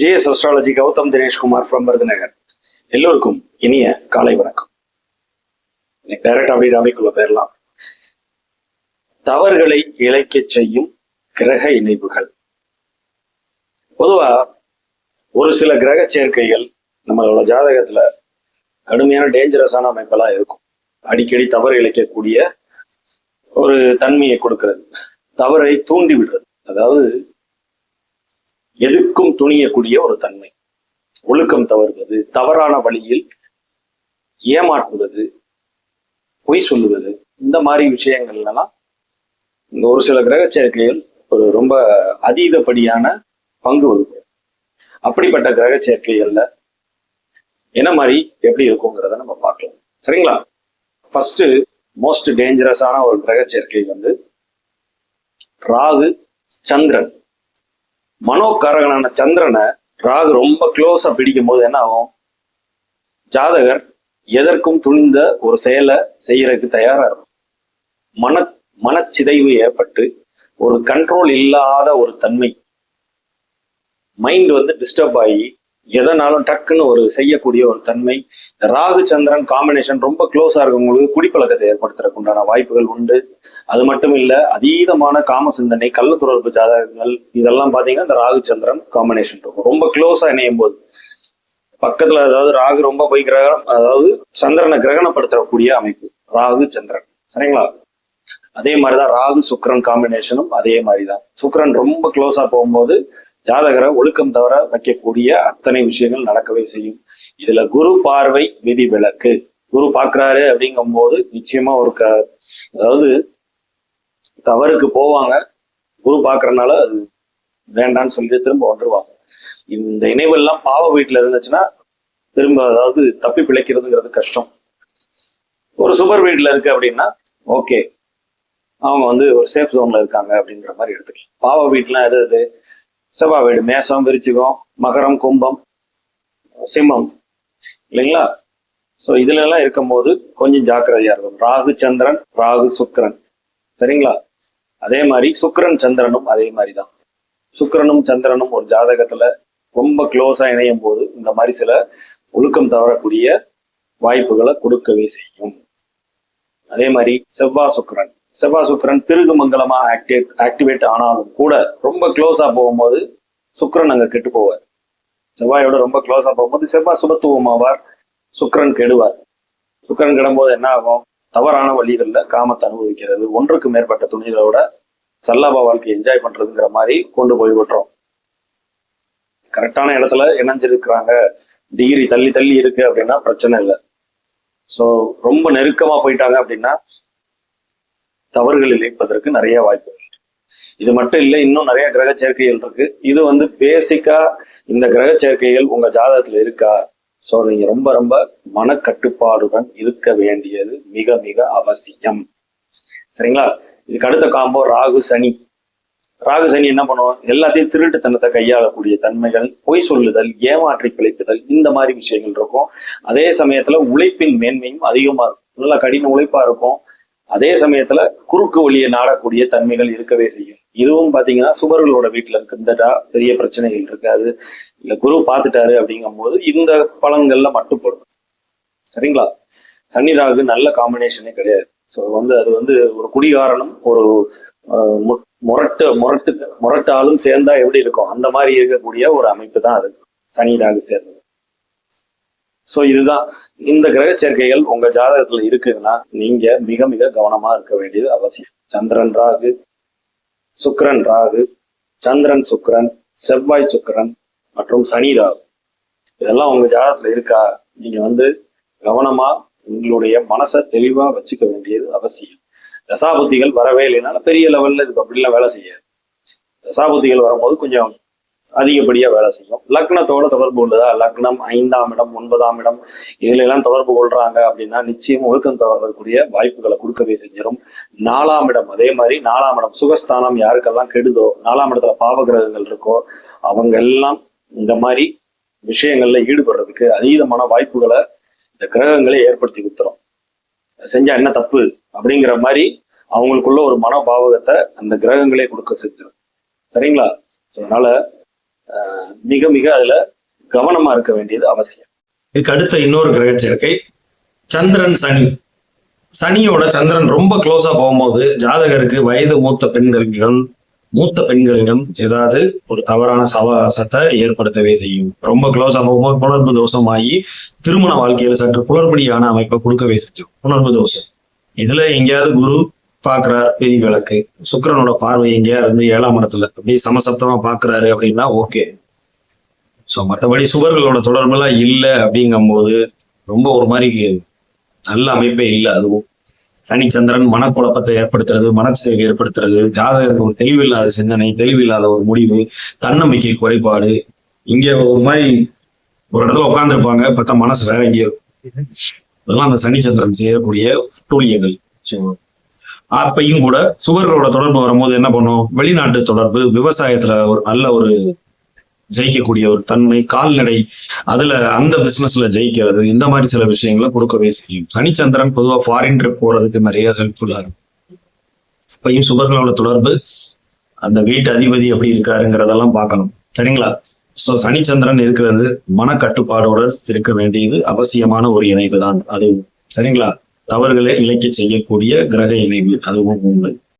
JS astrology Gautham Dineshkumar from Virudhunagar எல்லோருக்கும் இனிய காலை வணக்கம். டைரக்ட் அப்படி டாபிக்குள்ள போயிடலாம். தவறுகளை இழைக்கச் செய்யும் கிரக இணைப்புகள். பொதுவா ஒரு சில கிரக சேர்க்கைகள் நம்மளோட ஜாதகத்துல கடுமையான டேஞ்சரஸான அமைப்பெல்லாம் இருக்கும். அடிக்கடி தவறு இழைக்கக்கூடிய ஒரு தன்மையை கொடுக்கிறது. தவறை தூண்டி விடுறது அதாவது எதுக்கும் துணியக்கூடிய ஒரு தன்மை. ஒழுக்கம் தவறுவது தவறான வழியில் ஏமாற்றுவது பொய் சொல்லுவது இந்த மாதிரி விஷயங்கள்லாம் இந்த ஒரு சில கிரக சேர்க்கைகள் ஒரு ரொம்ப அதீதப்படியான பங்கு வகுக்கும். அப்படிப்பட்ட கிரக சேர்க்கைகள்ல என்ன மாதிரி எப்படி இருக்குங்கிறத நம்ம பார்க்கலாம். சரிங்களா? ஃபர்ஸ்ட் மோஸ்ட் டேஞ்சரஸான ஒரு கிரக சேர்க்கை வந்து ராகு சந்திரன். மனோகாரகனான சந்திரனை ராகு ரொம்ப க்ளோஸா பிடிக்கும் போது என்ன ஆகும்? ஜாதகர் எதற்கும் துணிந்த ஒரு செயலை செய்யறதுக்கு தயாரா இருக்கும். மன மனச்சிதைவு ஏற்பட்டு ஒரு கண்ட்ரோல் இல்லாத ஒரு தன்மை. மைண்ட் வந்து டிஸ்டர்ப் ஆகி எதனாலும் டக்குன்னு ஒரு செய்யக்கூடிய ஒரு தன்மை. இந்த ராகு சந்திரன் காம்பினேஷன் ரொம்ப க்ளோஸா இருக்கவங்களுக்கு குடிப்பழக்கத்தை ஏற்படுத்துறதுக்கு உண்டான வாய்ப்புகள் உண்டு. அது மட்டும் இல்ல அதீதமான காம சிந்தனை கள்ள தொடர்பு ஜாதகங்கள் இதெல்லாம் பாத்தீங்கன்னா இந்த ராகு சந்திரன் காம்பினேஷன் இருக்கும். ரொம்ப க்ளோஸா இணையும் போது பக்கத்துல அதாவது ராகு ரொம்ப போய் கிரகணம் அதாவது சந்திரனை கிரகணப்படுத்தக்கூடிய அமைப்பு ராகு சந்திரன். சரிங்களா? அதே மாதிரிதான் ராகு சுக்ரன் காம்பினேஷனும் அதே மாதிரிதான். சுக்ரன் ரொம்ப க்ளோஸா போகும்போது ஜாதகரை ஒழுக்கம் தவிர வைக்கக்கூடிய அத்தனை விஷயங்கள் நடக்கவே செய்யும். இதுல குரு பார்வை விதி விளக்கு குரு பாக்குறாரு அப்படிங்கும் போது நிச்சயமா ஒரு க அதாவது தவறுக்கு போவாங்க. குரு பாக்குறதுனால அது வேண்டான்னு சொல்லிட்டு திரும்ப வந்துருவாங்க. இந்த இணைவெல்லாம் பாவ வீட்டுல இருந்துச்சுன்னா திரும்ப அதாவது தப்பி பிழைக்கிறதுங்கிறது கஷ்டம். ஒரு சூப்பர் வீட்ல இருக்கு அப்படின்னா ஓகே அவங்க வந்து ஒரு சேஃப் ஜோன்ல இருக்காங்க அப்படிங்கிற மாதிரி எடுத்துக்கலாம். பாவ வீட்டுலாம் எது எது? செவ்வாய் வீடு மேசம் விருச்சிகம் மகரம் கும்பம் சிம்மம். இல்லைங்களா? ஸோ இதுல எல்லாம் இருக்கும்போது கொஞ்சம் ஜாக்கிரதையா இருக்கும் ராகு சந்திரன் ராகு சுக்கிரன். சரிங்களா? அதே மாதிரி சுக்கரன் சந்திரனும் அதே மாதிரி தான். சுக்கரனும் சந்திரனும் ஒரு ஜாதகத்துல ரொம்ப க்ளோஸா இணையும் போது இந்த மாதிரி சில ஒழுக்கம் தவறக்கூடிய வாய்ப்புகளை கொடுக்கவே செய்யும். அதே மாதிரி செவ்வாய் சுக்கரன். செவ்வாய் சுக்கரன் திருகு மங்கலமா ஆக்டிவேட் ஆக்டிவேட் ஆனாலும் கூட ரொம்ப க்ளோஸா போகும்போது சுக்கரன் அங்க கெட்டு போவார். செவ்வாயோட ரொம்ப க்ளோஸா போகும்போது செவ்வாய் சுபத்துவமாவார் சுக்கரன் கெடுவார். சுக்கரன் கெடும்போது என்ன ஆகும்? தவறான வழிகளில் காமத்தை அனுபவிக்கிறது. ஒன்றுக்கு மேற்பட்ட துணிகளோட சல்லாபா வாழ்க்கையை என்ஜாய் பண்றதுங்கிற மாதிரி கொண்டு போய் விட்டுறோம் கரெக்டான இடத்துல இணைஞ்சிருக்கிறாங்க. டிகிரி தள்ளி தள்ளி இருக்கு அப்படின்னா பிரச்சனை இல்லை. ஸோ ரொம்ப நெருக்கமா போயிட்டாங்க அப்படின்னா தவறுகள் இழைப்பதற்கு நிறைய வாய்ப்புகள் இது மட்டும் இல்லை இன்னும் நிறைய கிரக சேர்க்கைகள் இருக்கு. இது வந்து பேசிக்கா இந்த கிரக சேர்க்கைகள் உங்க ஜாதகத்துல இருக்கா? ஸோ நீங்க ரொம்ப ரொம்ப மனக்கட்டுப்பாடுடன் இருக்க வேண்டியது மிக மிக அவசியம். சரிங்களா? இதுக்கு அடுத்த காம்போ ராகு சனி. ராகு சனி என்ன பண்ணுவோம் எல்லாத்தையும் திருட்டுத்தனத்தை கையாளக்கூடிய தன்மைகள் பொய் சொல்லுதல் ஏமாற்றி பிழைப்புதல் இந்த மாதிரி விஷயங்கள் இருக்கும். அதே சமயத்துல உழைப்பின் மேன்மையும் அதிகமா இருக்கும். நல்லா கடின உழைப்பா இருக்கும். அதே சமயத்துல குறுக்கு வழியை நாடக்கூடிய தன்மைகள் இருக்கவே செய்யும். இதுவும் பாத்தீங்கன்னா சுபர்களோட வீட்டுல இருக்கின்றதா பெரிய பிரச்சனைகள் இருக்காது. இல்ல குரு பார்த்துட்டாரு அப்படிங்கும் போது இந்த பழங்கள்ல மட்டுப்படும் சரிங்களா? சனி ராகு நல்ல காம்பினேஷனே கிடையாது. ஸோ வந்து அது வந்து ஒரு குடிகாரனும் ஒரு முரட்டு முரட்டு முரட்டாலும் சேர்ந்தா எப்படி இருக்கும்? அந்த மாதிரி இருக்கக்கூடிய ஒரு அமைப்பு தான் அது. சனி ராகு சேர்ந்தது. ஸோ இதுதான் இந்த கிரக சேர்க்கைகள் உங்க ஜாதகத்துல இருக்குதுன்னா நீங்க மிக மிக கவனமா இருக்க வேண்டியது அவசியம். சந்திரன் ராகு சுக்கரன் ராகு சந்திரன் சுக்கரன் செவ்வாய் சுக்கரன் மற்றும் சனி ராகு. இதெல்லாம் உங்க ஜாதகத்துல இருக்கா? நீங்க வந்து கவனமா உங்களுடைய மனசை தெளிவா வச்சுக்க வேண்டியது அவசியம். தசாபுத்திகள் வரவே இல்லைனால பெரிய லெவல்ல இதுக்கு அப்படிலாம் வேலை செய்யாது. தசாபுத்திகள் வரும்போது கொஞ்சம் அதிகப்படியாக வேலை செய்யும். லக்னத்தோட தொடர்பு உள்ளதா லக்னம் ஐந்தாம் இடம் ஒன்பதாம் இடம். இதுல எல்லாம் தொடர்பு கொள்றாங்க அப்படின்னா நிச்சயம் ஒழுக்கம் தவறக்கூடிய வாய்ப்புகளை கொடுக்கவே செஞ்சிடும் நாலாம் இடம் அதே மாதிரி நாலாம் இடம் சுகஸ்தானம் யாருக்கெல்லாம் கெடுதோ நாலாம் இடத்துல பாவகிரகங்கள் இருக்கோ அவங்க எல்லாம் இந்த மாதிரி விஷயங்கள்ல ஈடுபடுறதுக்கு அதீதமான வாய்ப்புகளை இந்த கிரகங்களே ஏற்படுத்தி கொடுத்துரும். செஞ்சா என்ன தப்பு? அப்படிங்கிற மாதிரி அவங்களுக்குள்ள ஒரு மனோபாவகத்தை அந்த கிரகங்களே கொடுக்க செஞ்சிடும் சரிங்களா? ஸோ அதனால மிக மிக அதுல கவனமா இருக்க வேண்டியது அவசியம். இதுக்கு அடுத்த இன்னொரு கிரக சேர்க்கை சந்திரன் சனி. சனியோட சந்திரன் ரொம்ப க்ளோஸா போகும்போது ஜாதகருக்கு வயது மூத்த பெண்களிடம் மூத்த பெண்களிடம் ஏதாவது ஒரு தவறான சவகாசத்தை ஏற்படுத்தவே செய்யும். ரொம்ப க்ளோஸா போகும்போது புணர்வு தோஷமாகி திருமண வாழ்க்கையில சற்று குளறுபடியான அமைப்பை கொடுக்கவே செய்யும். புணர்வு தோஷம். இதுல எங்கேயாவது குரு பாக்குறார் விதி விளக்கு. சுக்கிரனோட பார்வை எங்கேயாவது இருந்து ஏழாம் இடத்துல அப்படியே சமசப்தமா பாக்குறாரு அப்படின்னா ஓகே. ஸோ மற்றபடி சுவர்களோட தொடர்பெல்லாம் இல்லை அப்படிங்கும்போது ரொம்ப ஒரு மாதிரி நல்ல அமைப்பே இல்லை அதுவும். சனிச்சந்திரன் மனக்குழப்பத்தை ஏற்படுத்துறது மனச்சிதைவை ஏற்படுத்துறது ஜாதகருக்கு ஒரு தெளிவில்லாத சிந்தனை தெளிவில்லாத ஒரு முடிவு தன்னம்பிக்கை குறைபாடு. இங்க ஒரு மாதிரி ஒரு இடத்துல உட்காந்துருப்பாங்க பார்த்தா மனசு வேற எங்கேயோ. இதெல்லாம் அந்த சனிச்சந்திரன் செய்யக்கூடிய டூழியங்கள் ஆப்பையும் அப்பையும் கூட சுவர்களோட தொடர்பு வரும்போது என்ன பண்ணும் வெளிநாட்டு தொடர்பு விவசாயத்துல ஒரு நல்ல ஒரு ஜெயிக்கக்கூடிய ஒரு தன்மை கால்நடை அதுல அந்த பிசினஸ்ல ஜெயிக்கிறது இந்த மாதிரி சில விஷயங்களை கொடுக்கவே செய்யும். சனிச்சந்திரன் பொதுவா ஃபாரின் ட்ரிப் போறதுக்கு நிறைய ஹெல்ப்ஃபுல்லா இருக்கும். அப்பையும் சுவர்களோட தொடர்பு அந்த வீட்டு அதிபதி எப்படி இருக்காருங்கிறதெல்லாம் பார்க்கணும். சரிங்களா? சோ சனிச்சந்திரன் இருக்கிறது மனக்கட்டுப்பாடோட இருக்க வேண்டியது அவசியமான ஒரு இணைவு தான் அது சரிங்களா? தவறுகளை நிலைக்க செய்யக்கூடிய கிரக இணைவு. அதுவும் உண்மை